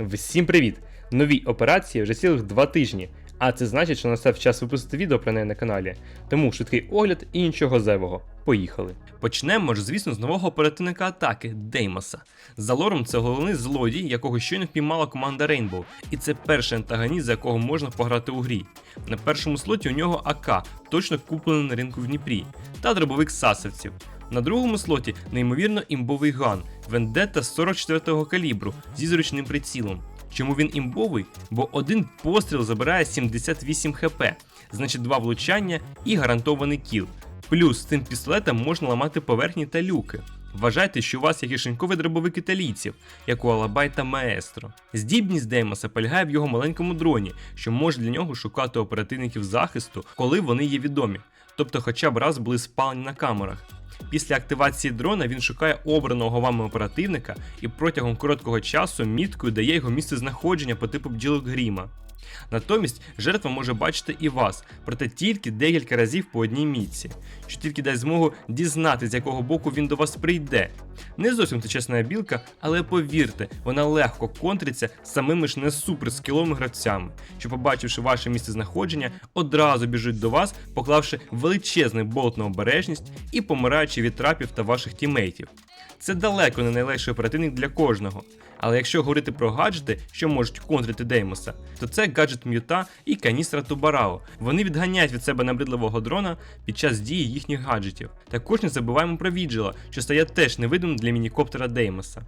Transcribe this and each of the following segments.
Всім привіт! Нові операції вже цілих два тижні, а це значить, що настав час випустити відео про неї на каналі. Тому швидкий огляд і нічого зайвого. Поїхали. Почнемо ж, звісно, з нового оперативника атаки Деймоса. За лором це головний злодій, якого щойно впіймала команда Rainbow, і це перший антагоніст, за якого можна пограти у грі. На першому слоті у нього АК, точно куплений на ринку в Дніпрі, та дробовик сасовців. На другому слоті неймовірно імбовий ган Вендетта 44-го калібру зі зручним прицілом. Чому він імбовий? Бо один постріл забирає 78 хп, значить два влучання і гарантований кіл. Плюс з цим пістолетом можна ламати поверхні та люки. Вважайте, що у вас є кишеньковий дробовик італійців, як у Алабай та Маестро. Здібність Деймоса полягає в його маленькому дроні, що може для нього шукати оперативників захисту, коли вони є відомі, тобто хоча б раз були спалені на камерах. Після активації дрона він шукає обраного вами оперативника і протягом короткого часу міткою дає його місце знаходження по типу бджілок Гріма. Натомість жертва може бачити і вас, проте тільки декілька разів по одній мітці, що тільки дасть змогу дізнати, з якого боку він до вас прийде. Не зовсім це чесна білка, але повірте, вона легко контриться самими ж не супер скіловими гравцями, що, побачивши ваше місце знаходження, одразу біжуть до вас, поклавши величезний болт на обережність і помираючи від трапів та ваших тімейтів. Це далеко не найлегший оперативник для кожного. Але якщо говорити про гаджети, що можуть контрити Деймоса, то це гаджет М'юта і каністра Тубарао. Вони відганяють від себе набридливого дрона під час дії їхніх гаджетів. Також не забуваємо про віджила, що стає теж невидимим для мінікоптера Деймоса.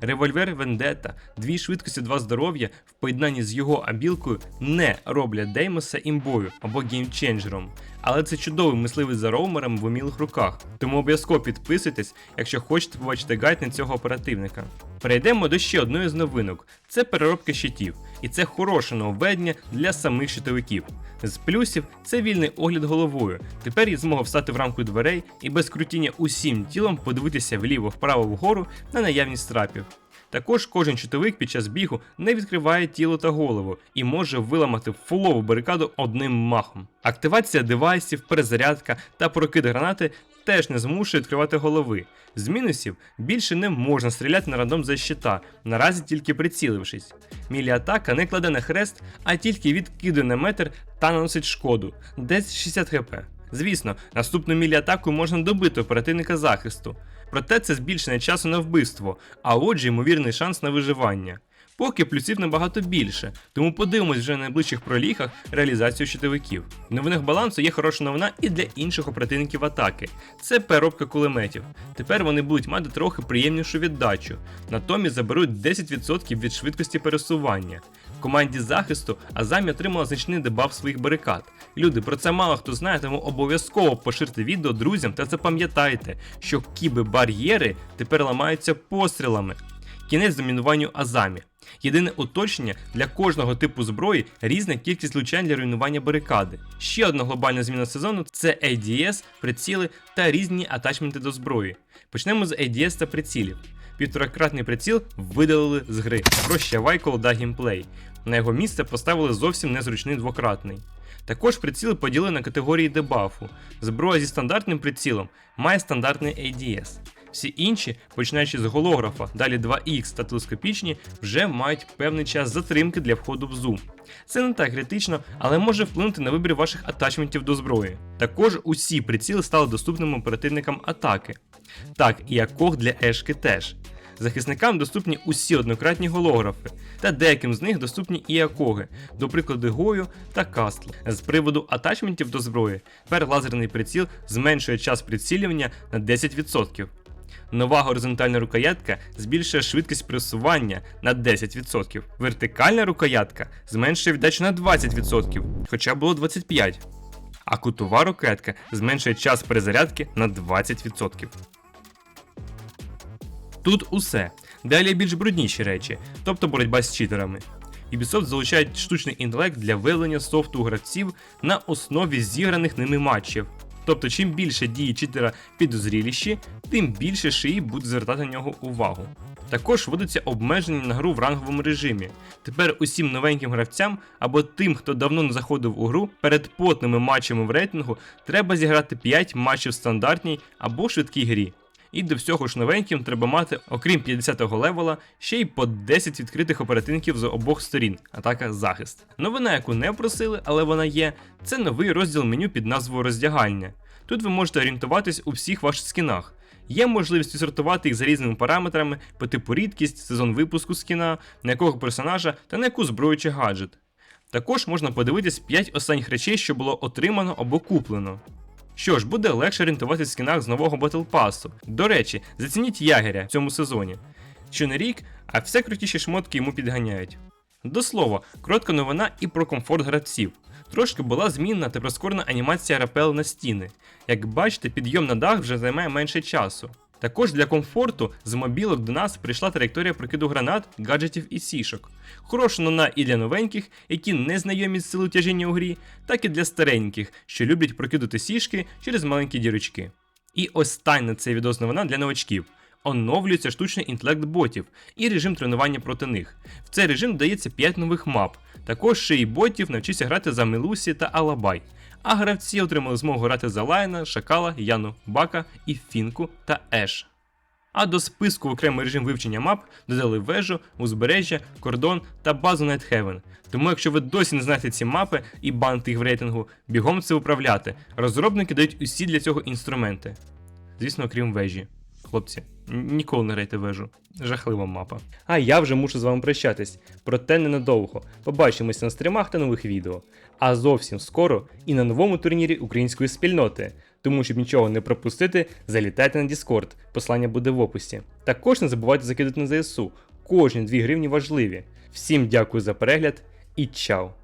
Револьвер Вендетта, дві швидкості, два здоров'я в поєднанні з його абілкою не роблять Деймоса імбою або геймченджером. Але це чудовий мисливець за роумером в умілих руках. Тому обов'язково підписуйтесь, якщо хочете побачити гайд на цього оперативника. Перейдемо до ще одної з новинок: це переробка щитів, і це хороше нововведення для самих щитовиків. З плюсів це вільний огляд головою. Тепер є змога встати в рамку дверей і без крутіння усім тілом подивитися вліво-вправо вгору на наявність трапів. Також кожен щитовик під час бігу не відкриває тіло та голову і може виламати фулову барикаду одним махом. Активація девайсів, перезарядка та прокид гранати теж не змушує відкривати голови. З мінусів більше не можна стріляти на рандом за щита, наразі тільки прицілившись. Мілі-атака не кладе на хрест, а тільки відкидує на метр та наносить шкоду, десь 60 хп. Звісно, наступну мілі-атаку можна добити оперативника захисту, проте це збільшення часу на вбивство, а отже, ймовірний шанс на виживання. Поки плюсів набагато більше, тому подивимось вже на найближчих пролігах реалізацію щитовиків. Новинах балансу є хороша новина і для інших оперативників атаки. Це переробка кулеметів. Тепер вони будуть мати трохи приємнішу віддачу, натомість заберуть 10% від швидкості пересування. В команді захисту Азамі отримала значний дебаф своїх барикад. Люди, про це мало хто знає, тому обов'язково поширте відео друзям та запам'ятайте, що кіби-бар'єри тепер ламаються пострілами. Кінець домінуванню Азамі. Єдине уточнення для кожного типу зброї різна кількість влучань для руйнування барикади. Ще одна глобальна зміна сезону це ADS, приціли та різні атачменти до зброї. Почнемо з ADS та прицілів. Півторакратний приціл видалили з гри. Прощавай колода геймплей. На його місце поставили зовсім незручний двократний. Також приціли поділили на категорії дебафу. Зброя зі стандартним прицілом має стандартний ADS. Всі інші, починаючи з голографа, далі 2X та телескопічні, вже мають певний час затримки для входу в зум. Це не так критично, але може вплинути на вибір ваших атачментів до зброї. Також усі приціли стали доступними оперативникам атаки. Так, і Аког для Ешки теж. Захисникам доступні усі однократні голографи, та деяким з них доступні і акоги, до прикладу Гою та Кастл. З приводу атачментів до зброї, тепер приціл зменшує час прицілювання на 10%. Нова горизонтальна рукоятка збільшує швидкість пресування на 10%. Вертикальна рукоятка зменшує віддачу на 20%, хоча було 25%. А кутова рукоятка зменшує час перезарядки на 20%. Тут усе. Далі більш брудніші речі, тобто боротьба з читерами. Ubisoft залучають штучний інтелект для виявлення софту гравців на основі зіграних ними матчів. Тобто, чим більше дії читера підозріліші, тим більше шиї будуть звертати на нього увагу. Також вводиться обмеження на гру в ранговому режимі. Тепер усім новеньким гравцям або тим, хто давно не заходив у гру, перед потними матчами в рейтингу треба зіграти 5 матчів в стандартній або швидкій грі. І до всього ж новеньким треба мати, окрім 50-го левела, ще й по 10 відкритих оперативників з обох сторін, атака захист. Новина, яку не просили, але вона є, це новий розділ меню під назвою роздягальня. Тут ви можете орієнтуватись у всіх ваших скінах. Є можливість відсортувати їх за різними параметрами по типу рідкість, сезон випуску скіна, на якого персонажа та на яку зброю чи гаджет. Також можна подивитись 5 останніх речей, що було отримано або куплено. Що ж, буде легше орієнтуватися в скінах з нового Battle Pass. До речі, зацініть ягеря в цьому сезоні. Що не рік, а все крутіші шмотки йому підганяють. До слова, коротка новина і про комфорт гравців. Трошки була змінна та прискорена анімація рапел на стіни. Як бачите, підйом на дах вже займає менше часу. Також для комфорту з мобілок до нас прийшла траєкторія прокиду гранат, гаджетів і сішок. Хороша новина і для новеньких, які не знайомі з силою тяжіння у грі, так і для стареньких, що люблять прокидати сішки через маленькі дірочки. І остання цей відос новина для новачків. Оновлюється штучний інтелект ботів і режим тренування проти них. В цей режим дається 5 нових мап. Також ще й ботів навчився грати за Мелусі та Алабай. А гравці отримали змогу грати за Лайна, Шакала, Яну, Бака і Фінку та Еш. А до списку в окремий режим вивчення мап додали вежу, узбережжя, кордон та базу Найтхевен. Тому якщо ви досі не знаєте ці мапи і банти їх в рейтингу, бігом це управляти. Розробники дають усі для цього інструменти. Звісно, крім вежі. Хлопці, ніколи не грайте вежу. Жахлива мапа. А я вже мушу з вами прощатись, проте ненадовго. Побачимося на стрімах та нових відео. А зовсім скоро і на новому турнірі української спільноти. Тому, щоб нічого не пропустити, залітайте на Discord, послання буде в описі. Також не забувайте закидати на ЗСУ. Кожні 2 гривні важливі. Всім дякую за перегляд і чао!